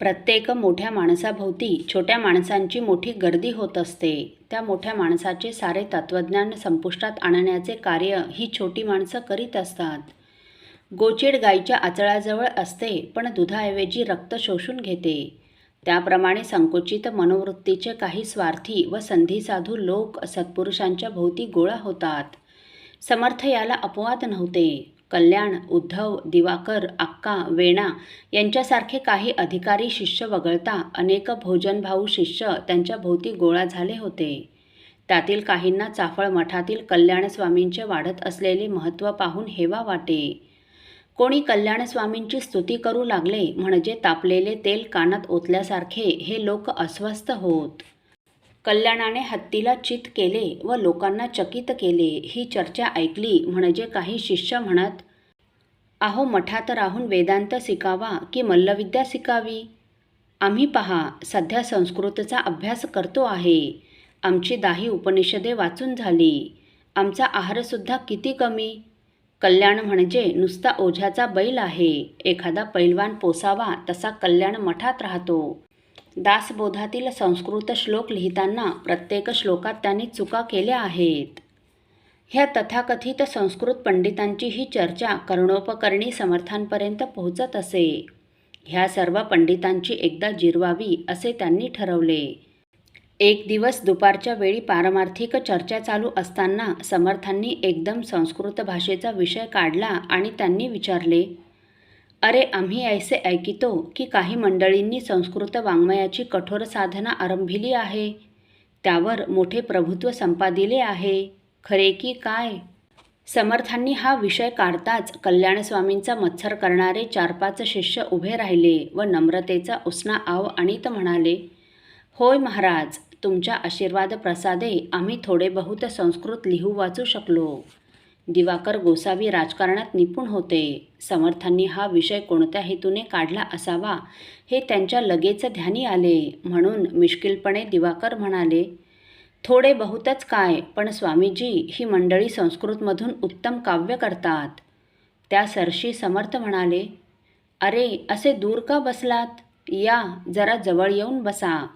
प्रत्येक मोठ्या माणसाभोवती छोट्या माणसांची मोठी गर्दी होत असते. त्या मोठ्या माणसाचे सारे तत्त्वज्ञान संपुष्टात आणण्याचे कार्य ही छोटी माणसं करीत असतात. गोचेड गाईच्या आचळाजवळ असते पण दुधाऐवजी रक्त शोषून घेते. त्याप्रमाणे संकुचित मनोवृत्तीचे काही स्वार्थी व संधीसाधू लोक सत्पुरुषांच्या भोवती गोळा होतात. समर्थ याला अपवाद नव्हते. कल्याण उद्धव दिवाकर अक्का वेणा यांच्यासारखे काही अधिकारी शिष्य वगळता अनेक भोजनभाऊ शिष्य त्यांच्या भोवती गोळा झाले होते. त्यातील काहींना चाफळ मठातील कल्याणस्वामींचे वाढत असलेले महत्त्व पाहून हेवा वाटे. कोणी कल्याणस्वामींची स्तुती करू लागले म्हणजे तापलेले तेल कानात ओतल्यासारखे हे लोक अस्वस्थ होत. कल्याणाने हत्तीला चित केले व लोकांना चकित केले. ही चर्चा ऐकली म्हणजे काही शिष्य म्हणत आहो मठात राहून वेदांत शिकावा की मल्लविद्या शिकावी? आम्ही पहा सध्या संस्कृतचा अभ्यास करतो आहे. आमची दाही उपनिषदे वाचून झाली. आमचा आहारसुद्धा किती कमी? कल्याण म्हणजे नुसता ओझ्याचा बैल आहे. एखादा पैलवान पोसावा तसा कल्याण मठात राहतो. दासबोधातील संस्कृत श्लोक लिहिताना प्रत्येक श्लोकात त्यांनी चुका केल्या आहेत. ह्या तथाकथित संस्कृत पंडितांची ही चर्चा कर्णोपकरणी समर्थांपर्यंत पोहोचत असे. ह्या सर्व पंडितांची एकदा जिरवावी असे त्यांनी ठरवले. एक दिवस दुपारच्या वेळी पारमार्थिक चर्चा चालू असताना समर्थांनी एकदम संस्कृत भाषेचा विषय काढला आणि त्यांनी विचारले अरे आम्ही ऐसे ऐकितो की काही मंडळींनी संस्कृत वाङ्मयाची कठोर साधना आरंभिली आहे. त्यावर मोठे प्रभुत्व संपादिले आहे. खरे की काय? समर्थांनी हा विषय काढताच कल्याणस्वामींचा मत्सर करणारे चार पाच शिष्य उभे राहिले व नम्रतेचा उसना आव आणीत म्हणाले होय महाराज तुमच्या आशीर्वाद प्रसादे आम्ही थोडे बहुत संस्कृत लिहू वाचू शकलो. दिवाकर गोसावी राजकारणात निपुण होते. समर्थांनी हा विषय कोणत्या हेतूने काढला असावा हे त्यांच्या लगेच ध्यानी आले. म्हणून मिश्किलपणे दिवाकर म्हणाले थोडे बहुतच काय पण स्वामीजी ही मंडळी संस्कृतमधून उत्तम काव्य करतात. त्या सरशी समर्थ म्हणाले अरे असे दूर का बसलात? या जरा जवळ येऊन बसा.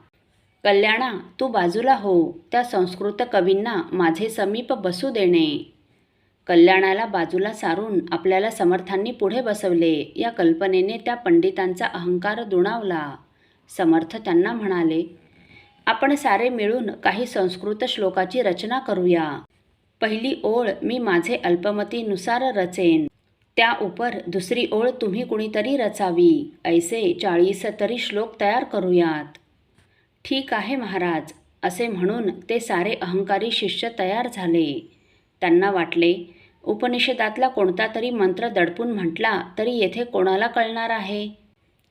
कल्याणा तू बाजूला हो. त्या संस्कृत कवींना माझे समीप बसू देणे. कल्याणाला बाजूला सारून आपल्याला समर्थांनी पुढे बसवले. या कल्पनेने त्या पंडितांचा अहंकार दुणावला. समर्थ त्यांना म्हणाले आपण सारे मिळून काही संस्कृत श्लोकाची रचना करूया. पहिली ओळ मी माझे अल्पमतीनुसार रचेन. त्या उपर दुसरी ओळ तुम्ही कुणीतरी रचावी. ऐसे चाळीस तरी श्लोक तयार करूयात. ठीक आहे महाराज असे म्हणून ते सारे अहंकारी शिष्य तयार झाले. त्यांना वाटले उपनिषदातला कोणता तरी मंत्र दडपून म्हटला तरी येथे कोणाला कळणार आहे?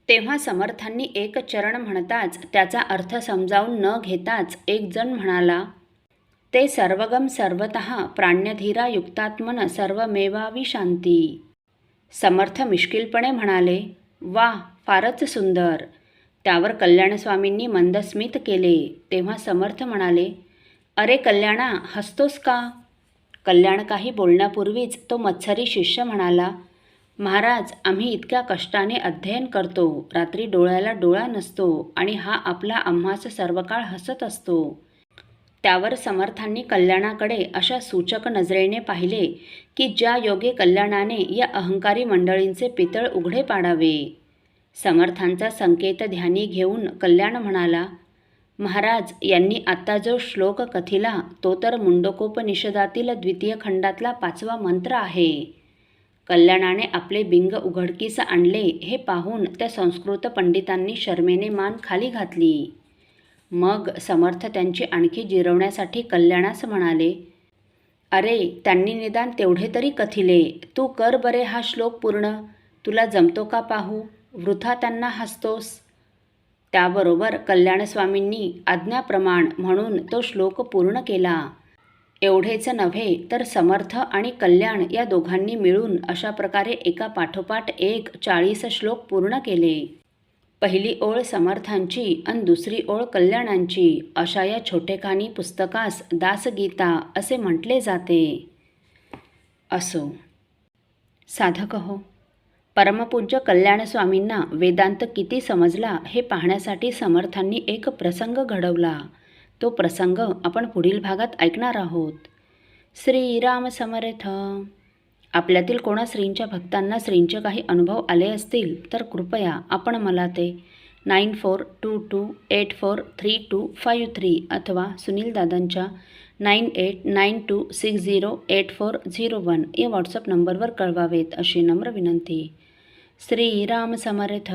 तेव्हा समर्थांनी एक चरण म्हणताच त्याचा अर्थ समजावून न घेताच एक जण म्हणाला ते सर्वगम सर्वत प्राण्यधीरा युक्तात्मन सर्वमेवावी शांती. समर्थ मिश्किलपणे म्हणाले वा फारच सुंदर. त्यावर कल्याणस्वामींनी मंदस्मित केले. तेव्हा समर्थ म्हणाले अरे कल्याणा हसतोस का? कल्याण काही बोलण्यापूर्वीच तो मत्सरी शिष्य म्हणाला महाराज आम्ही इतक्या कष्टाने अध्ययन करतो. रात्री डोळ्याला डोळा नसतो आणि हा आपला आम्हास सर्व काळ हसत असतो. त्यावर समर्थांनी कल्याणाकडे अशा सूचक नजरेने पाहिले की ज्या योगे कल्याणाने या अहंकारी मंडळींचे पितळ उघडे पाडावे. समर्थांचा संकेत ध्यानी घेऊन कल्याण म्हणाला महाराज यांनी आत्ता जो श्लोक कथिला तो तर मुंडकोपनिषदातील द्वितीय खंडातला पाचवा मंत्र आहे. कल्याणाने आपले बिंग उघडकीस आणले हे पाहून त्या संस्कृत पंडितांनी शर्मेने मान खाली घातली. मग समर्थ त्यांची आणखी जिरवण्यासाठी कल्याणास म्हणाले अरे त्यांनी निदान तेवढे तरी कथिले. तू कर बरे हा श्लोक पूर्ण. तुला जमतो का पाहू? वृथा त्यांना हसतोस. त्याबरोबर कल्याणस्वामींनी आज्ञाप्रमाण म्हणून तो श्लोक पूर्ण केला. एवढेच नव्हे तर समर्थ आणि कल्याण या दोघांनी मिळून अशा प्रकारे एका पाठोपाठ एक चाळीस श्लोक पूर्ण केले. पहिली ओळ समर्थांची आणि दुसरी ओळ कल्याणांची अशा या छोटेखानी पुस्तकास दासगीता असे म्हटले जाते. असो. साधक हो. परमपूज्य कल्याणस्वामींना वेदांत किती समजला हे पाहण्यासाठी समर्थांनी एक प्रसंग घडवला. तो प्रसंग आपण पुढील भागात ऐकणार आहोत. श्रीराम समर्थ. आपल्यातील कोणा श्रींच्या भक्तांना श्रींचे काही अनुभव आले असतील तर कृपया आपण मला ते nine four two two eight four three two five three अथवा सुनील दादांच्या nine eight nine two six zero eight four zero one या व्हॉट्सअप नंबरवर कळवावेत अशी नम्र विनंती. श्रीराम समर्थ